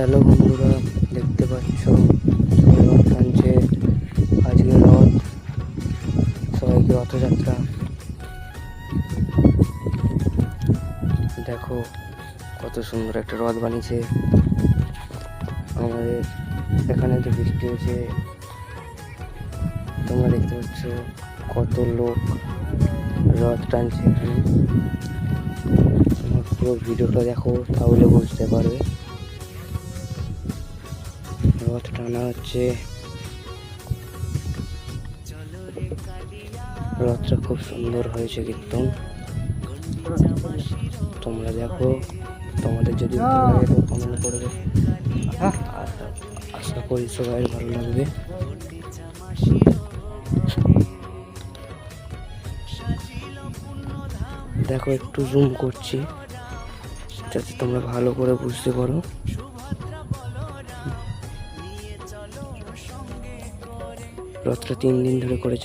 Hello বন্ধুরা, দেখতে পাচ্ছ রথ টানছে। আজকে রথ, সবাইকে রথযাত্রা। দেখো কত সুন্দর একটা রথ বানিয়েছে। আমাদের এখানে যে বৃষ্টি হয়েছে। তোমরা দেখতে পাচ্ছ কত লোক রথ টানছে। এখানে পুরো ভিডিওটা দেখো, তাহলে বুঝতে পারবে। রথ টানা হচ্ছে। রথটা খুব সুন্দর হয়েছে কীর্তন তোমরা দেখো তোমাদের যদি ভালো লাগে কমেন্ট করবে আশা করি সবাই ভালো লাগবে। দেখো একটু জুম করছি। যাতে তোমরা ভালো করে বুঝতে পারো। রথটা তিন দিন ধরে করেছে।